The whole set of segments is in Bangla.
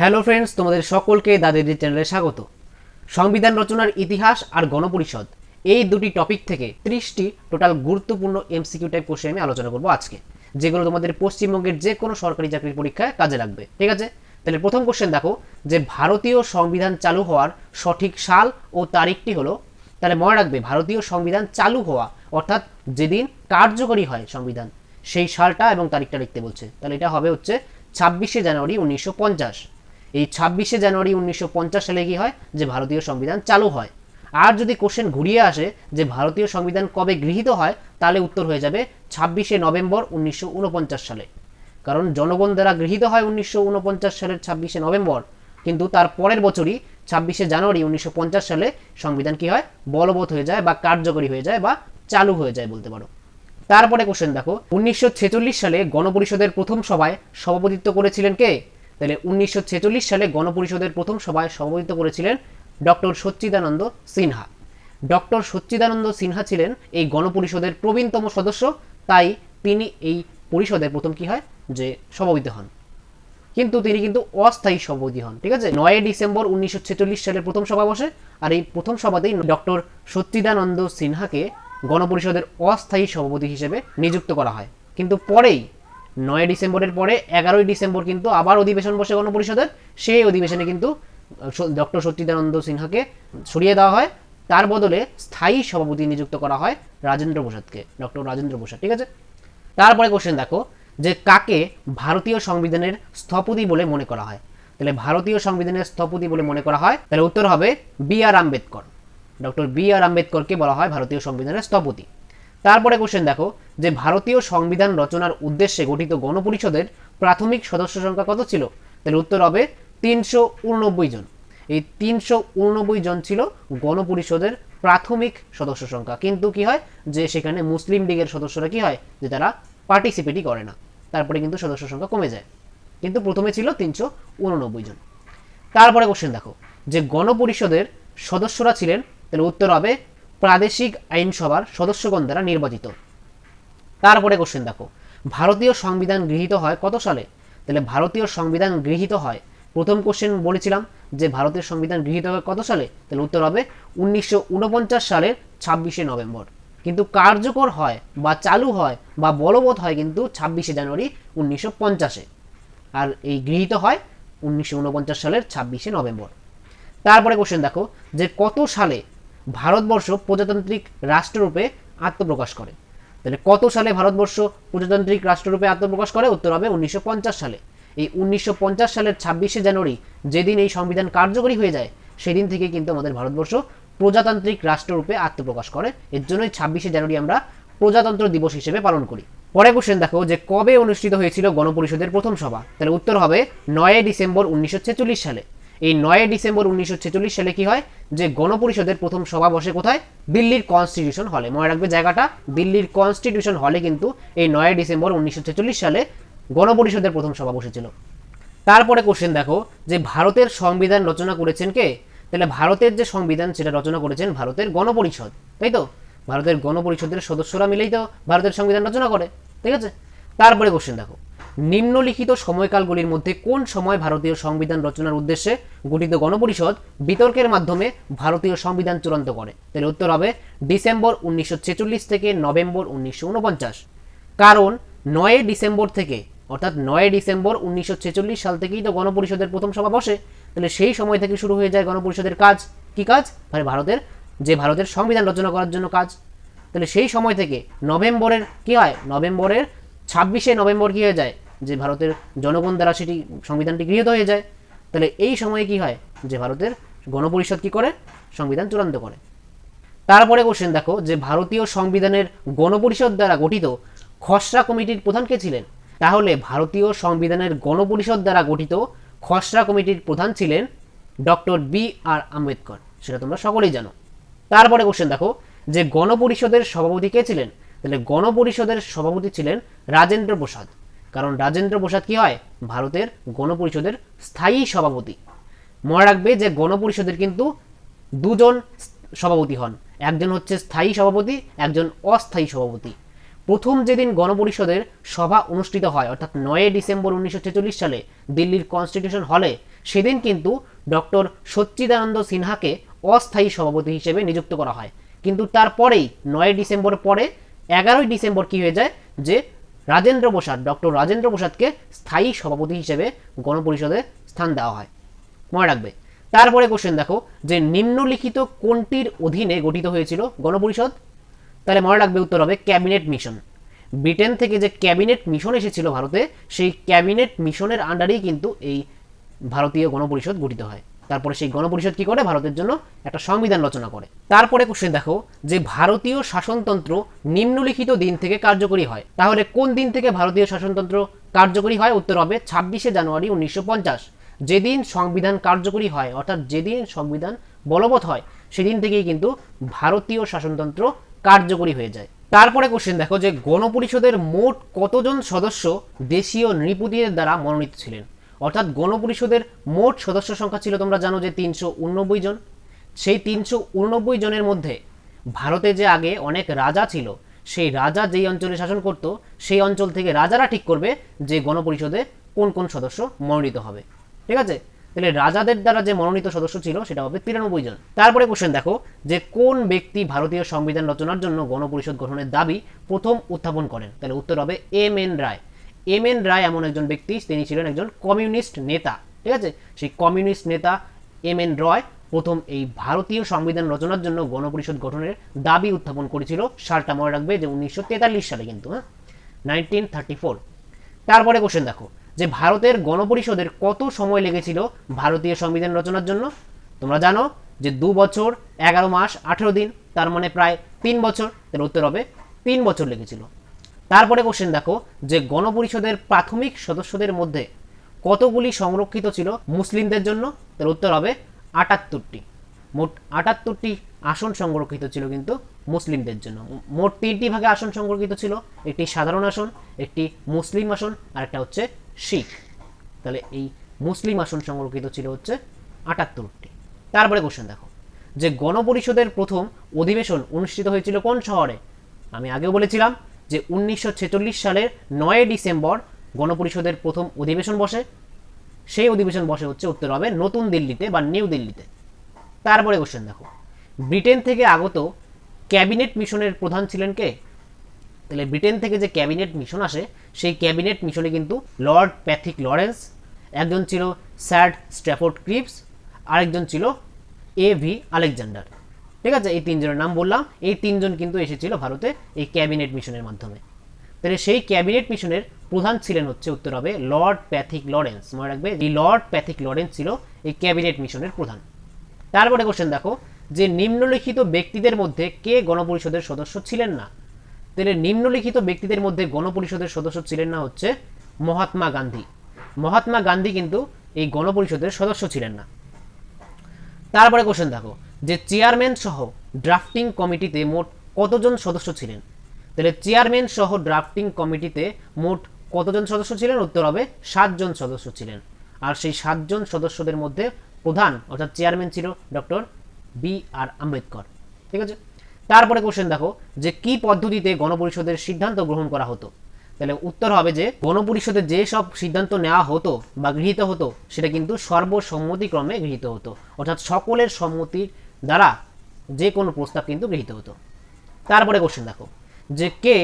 হ্যালো ফ্রেন্ডস তোমাদের সকলকে দাদেদি চ্যানেলে স্বাগত। সংবিধান রচনার ইতিহাস আর গণপরিষদ, এই দুটি টপিক থেকে ত্রিশটি টোটাল গুরুত্বপূর্ণ এমসিকিউ টাইপ কোশ্চেন আমি আলোচনা করব আজকে, যেগুলো তোমাদের পশ্চিমবঙ্গের যে কোনো সরকারি চাকরির পরীক্ষায় কাজে লাগবে, ঠিক আছে? তাহলে প্রথম কোশ্চেন দেখো, যে ভারতীয় সংবিধান চালু হওয়ার সঠিক সাল ও তারিখটি হলো, তাহলে মনে রাখবে ভারতীয় সংবিধান চালু হওয়া, অর্থাৎ যেদিন কার্যকরী হয় সংবিধান, সেই সালটা এবং তারিখটা লিখতে বলছে। তাহলে এটা হবে হচ্ছে ছাব্বিশে জানুয়ারি উনিশশো পঞ্চাশ। এই ছাব্বিশে জানুয়ারি উনিশশো পঞ্চাশ সালে কি হয়? যে ভারতীয় সংবিধান চালু হয়। আর যদি কোশ্চেন ঘুরিয়ে আসে যে ভারতীয় সংবিধান কবে গৃহীত হয়, তাহলে উত্তর হয়ে যাবে ছাব্বিশে নভেম্বর উনিশশো উনপঞ্চাশ সালে। কারণ জনগণ দ্বারা গৃহীত হয় উনিশশো উনপঞ্চাশ সালের ছাব্বিশে নভেম্বর। কিন্তু তার পরের বছরই ছাব্বিশে জানুয়ারি উনিশশো পঞ্চাশ সালে সংবিধান কি হয়? বলবৎ হয়ে যায় বা কার্যকরী হয়ে যায় বা চালু হয়ে যায় বলতে পারো। তারপরে কোশ্চেন দেখো। উনিশশো ছেচল্লিশ সালে গণপরিষদের প্রথম সভায় সভাপতিত্ব করেছিলেন কে? তাহলে উনিশশো ছেচল্লিশ সালে গণপরিষদের প্রথম সভায় সভাপতিত্ব করেছিলেন ডক্টর সচ্চিদানন্দ সিনহা। ডক্টর সচ্চিদানন্দ সিনহা ছিলেন এই গণপরিষদের প্রবীণতম সদস্য, তাই তিনি এই পরিষদের প্রথম কি হয়? যে সভাপতি হন। কিন্তু তিনি কিন্তু অস্থায়ী সভাপতি হন, ঠিক আছে? নয় ডিসেম্বর উনিশশো ছেচল্লিশ সালের প্রথম সভা বসে, আর এই প্রথম সভাতেই ডক্টর সচ্চিদানন্দ সিনহাকে গণপরিষদের অস্থায়ী সভাপতি হিসেবে নিযুক্ত করা হয়। কিন্তু পরেই নয় ডিসেম্বরের পরে এগারোই ডিসেম্বর কিন্তু আবার অধিবেশন বসে গণপরিষদের। সেই অধিবেশনে কিন্তু ডক্টর সচ্চিদানন্দ সিনহাকে সরিয়ে দেওয়া হয়। তার বদলে স্থায়ী সভাপতি নিযুক্ত করা হয় রাজেন্দ্র প্রসাদকে ডক্টর রাজেন্দ্র প্রসাদ, ঠিক আছে? তারপরে কোশ্চেন দেখো, যে কাকে ভারতীয় সংবিধানের স্থপতি বলে মনে করা হয়? তাহলে ভারতীয় সংবিধানের স্থপতি বলে মনে করা হয়, তাহলে উত্তর হবে B R Ambedkar. Doctor B R আম্বেদকরকে বলা হয় ভারতীয় সংবিধানের স্থপতি। তারপরে কোশ্চেন দেখো, যে ভারতীয় সংবিধান রচনার উদ্দেশ্যে গঠিত গণপরিষদের প্রাথমিক সদস্য সংখ্যা কত ছিল? তাহলে উত্তর হবে তিনশো উননব্বই জন। এই তিনশো উননব্বই জন ছিল গণপরিষদের প্রাথমিক সদস্য সংখ্যা। কিন্তু কি হয়? যে সেখানে মুসলিম লীগের সদস্যরা কি হয়? যে তারা পার্টিসিপেটই করে না। তারপরে কিন্তু সদস্য সংখ্যা কমে যায়। কিন্তু প্রথমে ছিল তিনশো উননব্বই জন। তারপরে কোশ্চেন দেখো, যে গণপরিষদের সদস্যরা ছিলেন, তাহলে উত্তর হবে প্রাদেশিক আইনসভার সদস্যগণ দ্বারা নির্বাচিত। তারপরে কোশ্চেন দেখো। ভারতীয় সংবিধান গৃহীত হয় কত সালে? তাহলে ভারতীয় সংবিধান গৃহীত হয়, প্রথম কোশ্চেন বলেছিলাম যে ভারতের সংবিধান গৃহীত হয় কত সালে? তাহলে উত্তর হবে উনিশশো ঊনপঞ্চাশ সালের ছাব্বিশে নভেম্বর। কিন্তু কার্যকর হয় বা চালু হয় বা বলবৎ হয় কিন্তু ছাব্বিশে জানুয়ারি উনিশশো পঞ্চাশে। আর এই গৃহীত হয় উনিশশো ঊনপঞ্চাশ সালের ছাব্বিশে নভেম্বর। তারপরে কোশ্চেন দেখো যে কত সালে ভারতবর্ষ প্রজাতান্ত্রিক রাষ্ট্ররূপে আত্মপ্রকাশ করে। তাহলে কত সালে ভারতবর্ষ প্রজাতান্ত্রিক রাষ্ট্ররূপে আত্মপ্রকাশ করে? উত্তর হবে উনিশশো পঞ্চাশ সালে। এই উনিশশো পঞ্চাশ সালের ছাব্বিশে জানুয়ারি যেদিন এই সংবিধান কার্যকরী হয়ে যায়, সেদিন থেকে কিন্তু আমাদের ভারতবর্ষ প্রজাতান্ত্রিক রাষ্ট্ররূপে আত্মপ্রকাশ করে। এর জন্যই ছাব্বিশে জানুয়ারি আমরা প্রজাতন্ত্র দিবস হিসেবে পালন করি। পরে কোশ্চেন দেখো যে কবে অনুষ্ঠিত হয়েছিল গণপরিষদের প্রথম সভা? তাহলে উত্তর হবে নয় ডিসেম্বর উনিশশো ছেচল্লিশ সালে। এই নয় ডিসেম্বর উনিশশো ছেচল্লিশ সালে কি হয়? যে গণপরিষদের প্রথম সভা বসে কোথায়? দিল্লির কনস্টিটিউশন হলে। মনে রাখবে জায়গাটা, দিল্লির কনস্টিটিউশন হলে কিন্তু এই নয় ডিসেম্বর উনিশশো ছেচল্লিশ সালে গণপরিষদের প্রথম সভা বসেছিল। তারপরে কোশ্চেন দেখো, যে ভারতের সংবিধান রচনা করেছেন কে? তাহলে ভারতের যে সংবিধান, সেটা রচনা করেছেন ভারতের গণপরিষদ, তাই তো? ভারতের গণপরিষদের সদস্যরা মিলেই তো ভারতের সংবিধান রচনা করে, ঠিক আছে? তারপরে কোশ্চেন দেখো নিম্নলিখিত সময়কালগুলির মধ্যে কোন সময় ভারতীয় সংবিধান রচনার উদ্দেশ্যে গঠিত গণপরিষদ বিতর্কের মাধ্যমে ভারতীয় সংবিধান চূড়ান্ত করে? তাহলে উত্তর হবে ডিসেম্বর উনিশশো ছেচল্লিশ থেকে নভেম্বর উনিশশো ঊনপঞ্চাশ কারণ নয় ডিসেম্বর থেকে, অর্থাৎ নয় ডিসেম্বর উনিশশো ছেচল্লিশ সাল থেকেই তো গণপরিষদের প্রথম সভা বসে, তাহলে সেই সময় থেকে শুরু হয়ে যায় গণপরিষদের কাজ। কি কাজ? মানে ভারতের, যে ভারতের সংবিধান রচনা করার জন্য কাজ। তাহলে সেই সময় থেকে নভেম্বরের কি হয়? নভেম্বরের ছাব্বিশে নভেম্বর কি হয়ে যায়? যে ভারতের জনগণ দ্বারা সেটি সংবিধানটি গৃহীত হয়ে যায়, তাহলে এই সময়ে কি হয়? যে ভারতের গণপরিষদ কি করে? সংবিধান চূড়ান্ত করে। তারপরে কোশ্চেন দেখো, যে ভারতীয় সংবিধানের গণপরিষদ দ্বারা গঠিত খসড়া কমিটির প্রধান কে ছিলেন? তাহলে ভারতীয় সংবিধানের গণপরিষদ দ্বারা গঠিত খসড়া কমিটির প্রধান ছিলেন ডক্টর বি আর আম্বেদকর। সেটা তোমরা সকলেই জানো। তারপরে কোশ্চেন দেখো, যে গণপরিষদের সভাপতি কে ছিলেন? তাহলে গণপরিষদের সভাপতি ছিলেন রাজেন্দ্র প্রসাদ। কারণ রাজেন্দ্র প্রসাদ কি হয়? ভারতের গণপরিষদের স্থায়ী সভাপতি। মনে রাখবে যে গণপরিষদের কিন্তু দুজন সভাপতি হন। একজন হচ্ছে স্থায়ী সভাপতি, একজন অস্থায়ী সভাপতি। প্রথম যেদিন গণপরিষদের সভা অনুষ্ঠিত হয়, অর্থাৎ নয় ডিসেম্বর উনিশশো ছেচল্লিশ সালে দিল্লির কনস্টিটিউশন হলে, সেদিন কিন্তু ডক্টর সচ্চিদানন্দ সিনহাকে অস্থায়ী সভাপতি হিসেবে নিযুক্ত করা হয়। কিন্তু তারপরেই নয় ডিসেম্বর পরে, এগারোই ডিসেম্বর কি হয়ে যায়? যে রাজেন্দ্র প্রসাদ, ডক্টর রাজেন্দ্র প্রসাদকে স্থায়ী সভাপতি হিসেবে গণপরিষদে স্থান দেওয়া হয়। মনে রাখবে। তারপরে কোশ্চেন দেখো, যে নিম্নলিখিত কোনটির অধীনে গঠিত হয়েছিল গণপরিষদ? তাহলে মনে রাখবে উত্তর হবে ক্যাবিনেট মিশন। ব্রিটেন থেকে যে ক্যাবিনেট মিশন এসেছিল ভারতে, সেই ক্যাবিনেট মিশনের আন্ডারেই কিন্তু এই ভারতীয় গণপরিষদ গঠিত হয়। তারপরে সেই গণপরিষদ কি করে? ভারতের জন্য একটা সংবিধান রচনা করে। তারপরে কোশ্চেন দেখো, যে ভারতীয় শাসনতন্ত্র নিম্নলিখিত দিন থেকে কার্যকরী হয়। তাহলে কোন দিন থেকে ভারতীয় শাসনতন্ত্র কার্যকরী হয়? উত্তর হবে ছাব্বিশে জানুয়ারি উনিশশো পঞ্চাশ। যেদিন সংবিধান কার্যকরী হয়, অর্থাৎ যেদিন সংবিধান বলবৎ হয়, সেদিন থেকেই কিন্তু ভারতীয় শাসনতন্ত্র কার্যকরী হয়ে যায়। তারপরে কোশ্চেন দেখো, যে গণপরিষদের মোট কতজন সদস্য দেশীয় নৃপতিদের দ্বারা মনোনীত ছিলেন? অর্থাৎ গণপরিষদের মোট সদস্য সংখ্যা ছিল, তোমরা জানো যে তিনশো উননব্বই জন। সেই তিনশো উননব্বই জনের মধ্যে ভারতে যে আগে অনেক রাজা ছিল, সেই রাজা যেই অঞ্চলে শাসন করত, সেই অঞ্চল থেকে রাজারা ঠিক করবে যে গণপরিষদে কোন কোন সদস্য মনোনীত হবে। ঠিক আছে? তাহলে রাজাদের দ্বারা যে মনোনীত সদস্য ছিল, সেটা হবে তিরানব্বই জন। তারপরে কোশ্চেন দেখো যে কোন ব্যক্তি ভারতীয় সংবিধান রচনার জন্য গণপরিষদ গঠনের দাবি প্রথম উত্থাপন করেন? তাহলে উত্তর হবে M N Roy. M N Roy এমন একজন ব্যক্তি, তিনি ছিলেন একজন কমিউনিস্ট নেতা, ঠিক আছে? সেই কমিউনিস্ট নেতা এম এন রয় প্রথম এই ভারতীয় সংবিধান রচনার জন্য গণপরিষদ গঠনের দাবি উত্থাপন করেছিল। সালটা মনে রাখবে যে উনিশশো তেতাল্লিশ সালে কিন্তু হ্যাঁ? নাইনটিন তারপরে কোশ্চেন দেখো, যে ভারতের গণপরিষদের কত সময় লেগেছিল ভারতীয় সংবিধান রচনার জন্য? তোমরা জানো যে দু বছর, এগারো মাস, আঠেরো দিন, তার মানে প্রায় তিন বছর, তার উত্তর হবে তিন বছর লেগেছিল। তারপরে কোশ্চেন দেখো যে গণপরিষদের প্রাথমিক সদস্যদের মধ্যে কতগুলি সংরক্ষিত ছিল মুসলিমদের জন্য? তার উত্তর হবে আটাত্তরটি। মোট আটাত্তরটি আসন সংরক্ষিত ছিল কিন্তু মুসলিমদের জন্য। মোট তিনটি ভাগে আসন সংরক্ষিত ছিল, একটি সাধারণ আসন, একটি মুসলিম আসন, আর একটা হচ্ছে শিখ। তাহলে এই মুসলিম আসন সংরক্ষিত ছিল হচ্ছে আটাত্তরটি। তারপরে কোশ্চেন দেখো যে গণপরিষদের প্রথম অধিবেশন অনুষ্ঠিত হয়েছিল কোন শহরে? আমি আগেও বলেছিলাম যে উনিশশো ছেচল্লিশ সালের নয় ডিসেম্বর গণপরিষদের প্রথম অধিবেশন বসে। সেই অধিবেশন বসে হচ্ছে উত্তর হবে নতুন দিল্লিতে বা নিউ দিল্লিতে। তারপরে কোশ্চেন দেখো। ব্রিটেন থেকে আগত ক্যাবিনেট মিশনের প্রধান ছিলেন কে? তাহলে ব্রিটেন থেকে যে ক্যাবিনেট মিশন আসে, সেই ক্যাবিনেট মিশনে কিন্তু লর্ড প্যাথিক লরেন্স, একজন ছিল স্যাড স্ট্র্যাফোর্ড ক্রিপস, আরেকজন ছিল এ ভি আলেকজান্ডার। ঠিক আছে? এই তিনজনের নাম বললাম। এই তিনজন কিন্তু এসেছিল ভারতে এই ক্যাবিনেট মিশনের মাধ্যমে। তাহলে সেই ক্যাবিনেট মিশনের প্রধান ছিলেন হচ্ছে উত্তর হবে লর্ড প্যাথিক লরেন্স। মনে রাখবে? এই লর্ড প্যাথিক লরেন্স ছিল এই ক্যাবিনেট মিশনের প্রধান। তারপরে কোশ্চেন দেখো, যে নিম্নলিখিত ব্যক্তিদের মধ্যে কে গণপরিষদের সদস্য ছিলেন না? তাহলে নিম্নলিখিত ব্যক্তিদের মধ্যে গণপরিষদের সদস্য ছিলেন না হচ্ছে মহাত্মা গান্ধী। মহাত্মা গান্ধী কিন্তু এই গণপরিষদের সদস্য ছিলেন না। তারপরে কোশ্চেন দেখো যে চেয়ারম্যান সহ ড্রাফটিং কমিটিতে মোট কতজন সদস্য ছিলেন? তাহলে চেয়ারম্যান সহ ড্রাফটিং কমিটিতে মোট কতজন সদস্য ছিলেন? উত্তর হবে সাতজন সদস্য ছিলেন। আর সেই সাতজন সদস্যদের মধ্যে প্রধান অর্থাৎ চেয়ারম্যান ছিল ডক্টর বি আর আম্বেদকর। ঠিক আছে? তারপরে কোশ্চেন দেখো, যে কি পদ্ধতিতে গণপরিষদের সিদ্ধান্ত গ্রহণ করা হতো? তাহলে উত্তর হবে যে গণপরিষদে যে সব সিদ্ধান্ত নেওয়া হতো বা গৃহীত হতো, সেটা কিন্তু সর্বসম্মতিক্রমে গৃহীত হতো। অর্থাৎ সকলের সম্মতির দ্বারা যে কোনো প্রস্তাব কিন্তু গৃহীত হতো। তারপরে কোশ্চেন দেখো, যে কে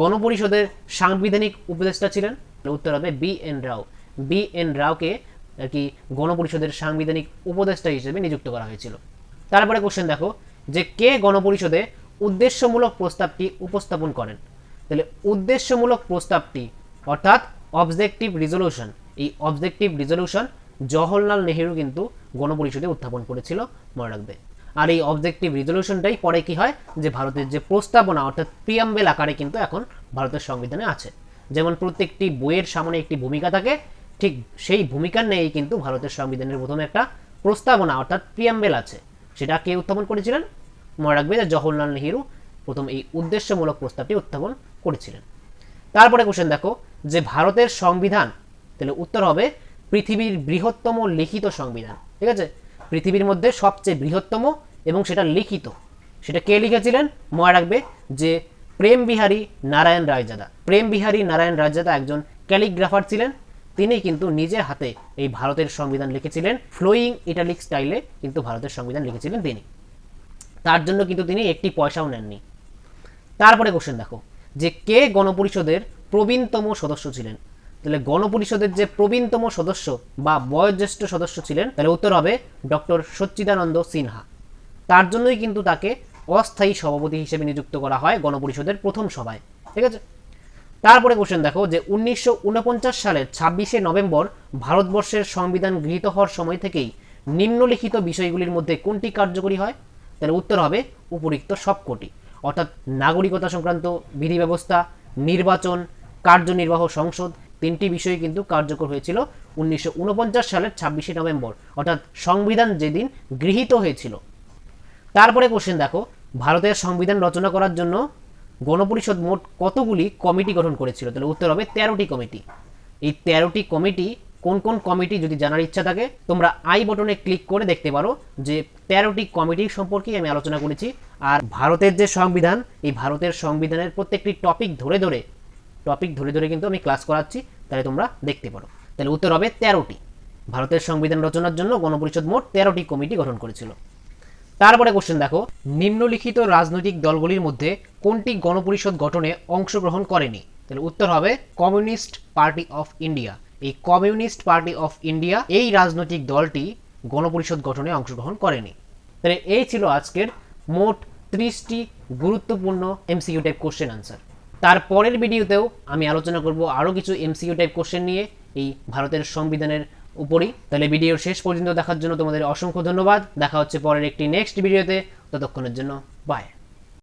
গণপরিষদের সাংবিধানিক উপদেষ্টা ছিলেন? উত্তর হবে B N Rao. B N রাওকে আর কি গণপরিষদের সাংবিধানিক উপদেষ্টা হিসেবে নিযুক্ত করা হয়েছিল। তারপরে কোশ্চেন দেখো, যে কে গণপরিষদে উদ্দেশ্যমূলক প্রস্তাবটি উপস্থাপন করেন? তাহলে উদ্দেশ্যমূলক প্রস্তাবটি অর্থাৎ অবজেক্টিভ রিজলিউশন এই অবজেক্টিভ রিজলিউশন জওহরলাল নেহেরু কিন্তু গণপরিষদে উত্থাপন করেছিল, মনে রাখবে। আর এই অবজেক্টিভ রিজলিউশনটাই পরে কি হয়? যে ভারতের যে প্রস্তাবনা, অর্থাৎ প্রিয়াম্বেল আকারে কিন্তু এখন ভারতের সংবিধানে আছে। যেমন প্রত্যেকটি বইয়ের সামনে একটি ভূমিকা থাকে, ঠিক সেই ভূমিকার নেই কিন্তু ভারতের সংবিধানের প্রথমে একটা প্রস্তাবনা, অর্থাৎ প্রিয়াম্বেল আছে। সেটা কে উত্থাপন করেছিলেন? মনে রাখবে যে জওহরলাল নেহেরু প্রথম এই উদ্দেশ্যমূলক প্রস্তাবটি উত্থাপন করেছিলেন। তারপরে কোশ্চেন দেখো, যে ভারতের সংবিধান, তাহলে উত্তর হবে পৃথিবীর বৃহত্তম লিখিত সংবিধান, ঠিক আছে? পৃথিবীর মধ্যে সবচেয়ে বৃহত্তম এবং সেটা লিখিত। সেটা কে লিখেছিলেন? মনে রাখবে যে প্রেম বিহারী নারায়ণ রায়জাদা। প্রেম বিহারী নারায়ণ রায়জাদা একজন ক্যালিগ্রাফার ছিলেন। তিনি কিন্তু নিজের হাতে এই ভারতের সংবিধান লিখেছিলেন। ফ্লোয়িং ইটালিক স্টাইলে কিন্তু ভারতের সংবিধান লিখেছিলেন তিনি। তার জন্য কিন্তু তিনি একটি পয়সাও নেননি। তারপরে কোশ্চেন দেখো। যে কে গণপরিষদের প্রবীণতম সদস্য ছিলেন? তাহলে গণপরিষদের যে প্রবীণতম সদস্য বা বয়োজ্যেষ্ঠ সদস্য ছিলেন, তাহলে উত্তর হবে ডক্টর সচ্চিদানন্দ সিনহা। তার জন্যই কিন্তু তাকে অস্থায়ী সভাপতি হিসেবে নিযুক্ত করা হয় গণপরিষদের প্রথম সভায়, ঠিক আছে? তারপরে কোশ্চেন দেখো যে উনিশশো সালের ছাব্বিশে নভেম্বর ভারতবর্ষের সংবিধান গৃহীত হওয়ার সময় থেকেই নিম্নলিখিত বিষয়গুলির মধ্যে কোনটি কার্যকরী হয়? তাহলে উত্তর হবে উপরিক্ত সবকটি, অর্থাৎ নাগরিকতা সংক্রান্ত বিধি ব্যবস্থা নির্বাচন, কার্যনির্বাহ সংসদ তিনটি বিষয় কিন্তু কার্যকর হয়েছিল উনিশশো উনপঞ্চাশ সালের ছাব্বিশে নভেম্বর, অর্থাৎ সংবিধান যেদিন গৃহীত হয়েছিল। তারপরে কোশ্চেন দেখো, ভারতের সংবিধান রচনা করার জন্য গণপরিষদ মোট কতগুলি কমিটি গঠন করেছিল? তাহলে উত্তর হবে তেরোটি কমিটি। এই তেরোটি কমিটি, কোন কোন কমিটি যদি জানার ইচ্ছা থাকে, তোমরা আই বটনে ক্লিক করে দেখতে পারো যে তেরোটি কমিটি সম্পর্কে আমি আলোচনা করেছি। আর ভারতের যে সংবিধান, এই ভারতের সংবিধানের প্রত্যেকটি টপিক ধরে ধরে টপিক ধরে ধরে কিন্তু আমি ক্লাস করাচ্ছি, তাহলে তোমরা দেখতে পারো। তাহলে উত্তর হবে তেরোটি। ভারতের সংবিধান রচনার জন্য গণপরিষদ মোট তেরোটি কমিটি গঠন করেছিল। তারপরে কোশ্চেন দেখো, নিম্নলিখিত রাজনৈতিক দলগুলির মধ্যে কোনটি গণপরিষদ গঠনে অংশগ্রহণ করেনি? তাহলে উত্তর হবে কমিউনিস্ট পার্টি অফ ইন্ডিয়া। এই কমিউনিস্ট পার্টি অফ ইন্ডিয়া এই রাজনৈতিক দলটি গণপরিষদ গঠনে অংশগ্রহণ করেনি। তাহলে এই ছিল আজকের মোট ত্রিশটি গুরুত্বপূর্ণ এমসিকিউ টাইপ কোশ্চেন আনসার তার পরের ভিডিওতেও আমি আলোচনা করব আরও কিছু এমসিকিউ টাইপ কোশ্চেন নিয়ে এই ভারতের সংবিধানের উপরই। তাহলে ভিডিওর শেষ পর্যন্ত দেখার জন্য তোমাদের অসংখ্য ধন্যবাদ। দেখা হচ্ছে পরের একটি নেক্সট ভিডিওতে ততক্ষণের জন্য বাই